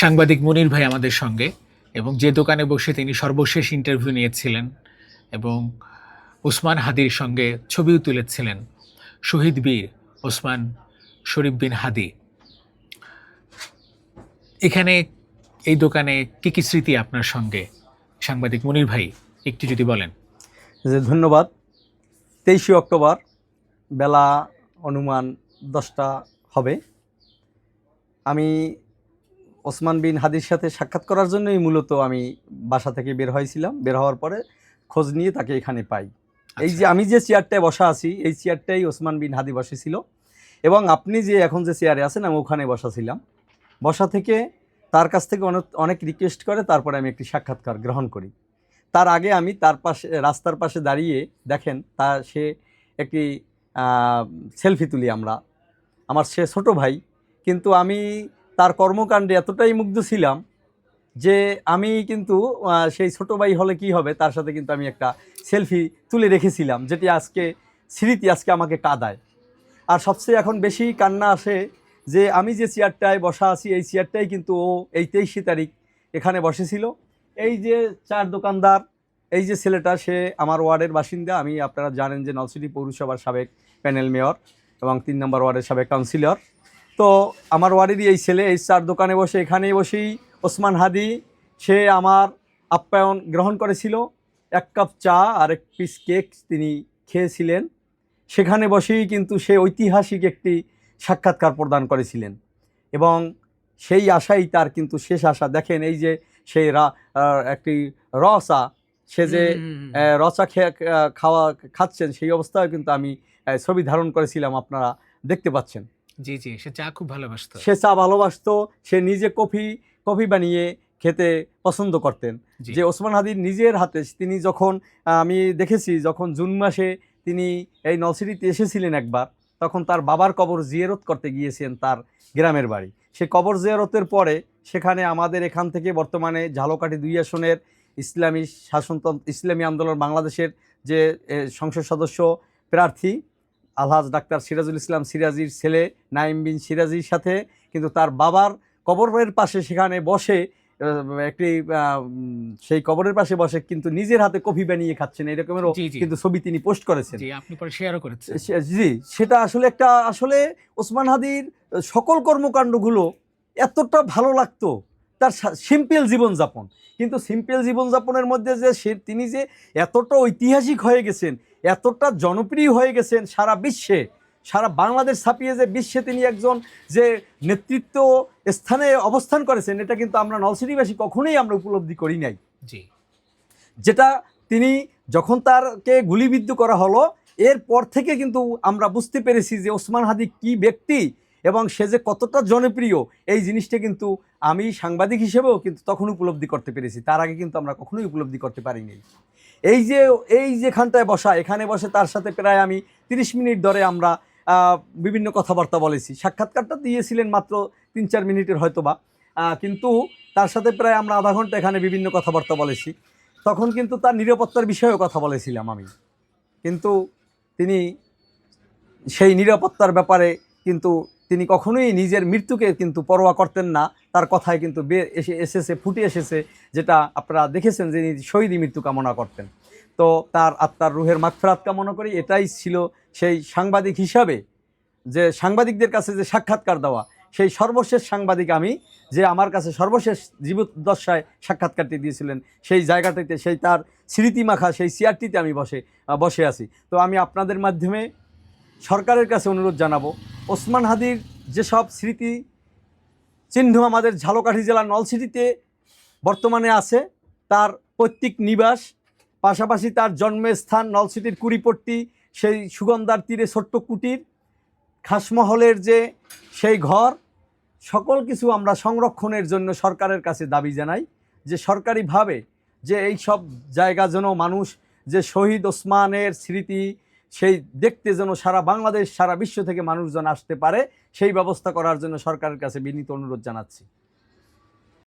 সাংবাদিক মনির ভাই আমাদের সঙ্গে, এবং যে দোকানে বসে তিনি সর্বশেষ ইন্টারভিউ নিয়েছিলেন, এবং ওসমান হাদির সঙ্গে ছবিও তুলেছিলেন, শহীদ বীর ওসমান শরীফ বিন হাদি। এখানে এই দোকানে কী কী স্মৃতি আপনার সঙ্গে? সাংবাদিক মনির ভাই, একটু যদি বলেন। যে ধন্যবাদ। তেইশে অক্টোবর, বেলা অনুমান দশটা হবে। আমি ওসমান বিন হাদির সাথে সাক্ষাৎ করার জন্যই মূলত আমি বাসা থেকে বের হয়েছিলাম। বের হওয়ার পরে খোঁজ নিয়ে তাকে এখানে পাই। এই যে আমি যে চেয়ারটায় বসা আছি এই চেয়ারটাই ওসমান বিন হাদি বসেছিল এবং আপনি যে এখন যে চেয়ারে আছেন আমি ওখানে বসা ছিলাম। বসা থেকে তার কাছ থেকে অনেক অনেক রিকোয়েস্ট করে তারপরে আমি একটি সাক্ষাৎকার গ্রহণ করি। তার আগে আমি তার পাশে রাস্তার পাশে দাঁড়িয়ে দেখেন তা সে একটি সেলফি তুলি আমরা। আমার সে ছোট ভাই কিন্তু আমি তার কর্মকাণ্ডে এতটাই মুগ্ধ ছিলাম যে আমি কিন্তু সেই ছোট ভাই হলে কি হবে, তার সাথে কিন্তু আমি একটা সেলফি তুলে রেখেছিলাম, যেটি আজকে, স্মৃতি আজকে আমাকে কাঁদায়। আর সবচেয়ে এখন বেশি কান্না আসে যে আমি যে চেয়ারটায় বসা আছি, এই চেয়ারটাই কিন্তু ও এই তেইশে তারিখ এখানে বসেছিল। এই যে চার দোকানদার, এই যে ছেলেটা, সে আমার ওয়ার্ডের বাসিন্দা, আমি আপনারা জানেন যে নলসিটি পৌরসভার সাবেক প্যানেল মেয়র এবং তিন নম্বর ওয়ার্ডের সাবেক কাউন্সিলর। তো আমার ওয়ার্ডেরই এই ছেলে এই চার দোকানে বসে এখানেই বসেই ওসমান হাদি সে আমার আপ্যায়ন গ্রহণ করেছিল। এক কাপ চা আর এক পিস কেক তিনি খেয়েছিলেন। সেখানে বসেই কিন্তু সে ঐতিহাসিক একটি সাক্ষাৎকার প্রদান করেছিলেন। এবং সেই আশাই তার কিন্তু শেষ আশা। দেখেন এই যে সেই একটি রসা সে যে রচা খেয়ে খাওয়া খাচ্ছেন সেই অবস্থায় কিন্তু আমি ছবি ধারণ করেছিলাম আপনারা দেখতে পাচ্ছেন। জি জি সে চা খুব ভালোবাসতো। সে চা ভালোবাসতো সে নিজে কফি কফি বানিয়ে খেতে পছন্দ করতেন। যে ওসমান হাদির নিজের হাতে তিনি যখন আমি দেখেছি যখন জুন মাসে তিনি এই নলসিটিতে এসেছিলেন একবার তখন তার বাবার কবর জিয়ারত করতে গিয়েছেন তার গ্রামের বাড়ি। সে কবর জিয়ারতের পরে সেখানে আমাদের এখান থেকে বর্তমানে ঝালকাঠি দুই আসনের ইসলামী শাসনতন্ত্র ইসলামী আন্দোলন বাংলাদেশের যে সংসদ সদস্য প্রার্থী আলহাজ ডাক্তার সিরাজুল ইসলাম সিরাজির ছেলে নাইম বিন সিরাজির সাথে কিন্তু তার বাবার কবরের পাশে সেখানে বসে একটি সেই কবরের পাশে বসে কিন্তু নিজের হাতে কফি বানিয়ে খাচ্ছেন এরকমেরও জি। কিন্তু ছবি তিনি পোস্ট করেছেন জি আপনি পরে শেয়ারও করেছেন জি সেটা আসলে একটা আসলে ওসমান হাদির সকল কর্মকাণ্ডগুলো এতটা ভালো লাগতো তার সিম্পল জীবনযাপন। কিন্তু সিম্পল জীবনযাপনের মধ্যে যে সে তিনি যে এতটা ঐতিহাসিক হয়ে গেছেন এতটা জনপ্রিয় হয়ে গেছেন সারা বিশ্বে সারা বাংলাদেশ ছাপিয়ে যে বিশ্বে তিনি একজন যে নেতৃত্ব স্থানে অবস্থান করেছেন এটা কিন্তু আমরা নলসিটিবাসী কখনোই আমরা উপলব্ধি করি নাই। জি। যেটা তিনি যখন তারকে গুলিবিদ্ধ করা হলো এরপর থেকে কিন্তু আমরা বুঝতে পেরেছি যে ওসমান হাদি কি ব্যক্তি এবং সে যে কতটা জনপ্রিয় এই জিনিসটা কিন্তু আমি সাংবাদিক হিসেবেও কিন্তু তখন উপলব্ধি করতে পেরেছি। তার আগে কিন্তু আমরা কখনোই উপলব্ধি করতে পারিনি। এই যে এই যেখানটায় বসা এখানে বসে তার সাথে প্রায় আমি তিরিশ মিনিট ধরে আমরা বিভিন্ন কথাবার্তা বলেছি। সাক্ষাৎকারটা দিয়েছিলেন মাত্র তিন চার মিনিটের হয়তোবা। আহ, কিন্তু তার সাথে প্রায় আমরা আধা ঘণ্টা এখানে বিভিন্ন কথাবার্তা বলেছি। তখন কিন্তু তার নিরাপত্তার বিষয়েও কথা বলেছিলাম আমি। কিন্তু তিনি সেই নিরাপত্তার ব্যাপারে কিন্তু তিনি কখনোই নিজের মৃত্যুকে কিন্তু পরোয়া করতেন না। তার কথায় কিন্তু বে এসে এসেছে, ফুটে এসেছে, যেটা আপনারা দেখেছেন যে তিনি শহীদ মৃত্যু কামনা করতেন। তো তার আত্মার রুহের মাগফেরাত কামনা করি, এটাই ছিল সেই সাংবাদিক হিসাবে, যে সাংবাদিকদের কাছে যে সাক্ষাৎকার দেওয়া, সেই সর্বশেষ সাংবাদিক আমি, যে আমার কাছে সর্বশেষ জীবদ্দশায় সাক্ষাৎকারটি দিয়েছিলেন, সেই জায়গাটিতে, সেই তার স্মৃতিমাখা, সেই চেয়ারটিতে আমি বসে বসে আছি। তো আমি আপনাদের মাধ্যমে সরকারের কাছে অনুরোধ জানাব ওসমান হাদির যেসব স্মৃতি, চিহ্ন আমাদের ঝালকাঠি জেলার নলসিটিতে বর্তমানে আছে, তার পৈতৃক নিবাস, পাশাপাশি তার জন্মস্থান নলসিটির কুড়িপট্টি, সেই সুগন্ধার তীরে ছোট্ট কুটির, খাসমহলের যে সেই ঘর, সকল কিছু আমরা সংরক্ষণের জন্য সরকারের কাছে দাবি জানাই, যে সরকারিভাবে যে এই সব জায়গা যেন মানুষ, যে শহীদ ওসমানের স্মৃতি সেই দেখতে যেন সারা বাংলাদেশ, সারা বিশ্ব থেকে মানুষজন আসতে পারে, সেই ব্যবস্থা করার জন্য সরকারের কাছে বিনীত অনুরোধ জানাচ্ছি।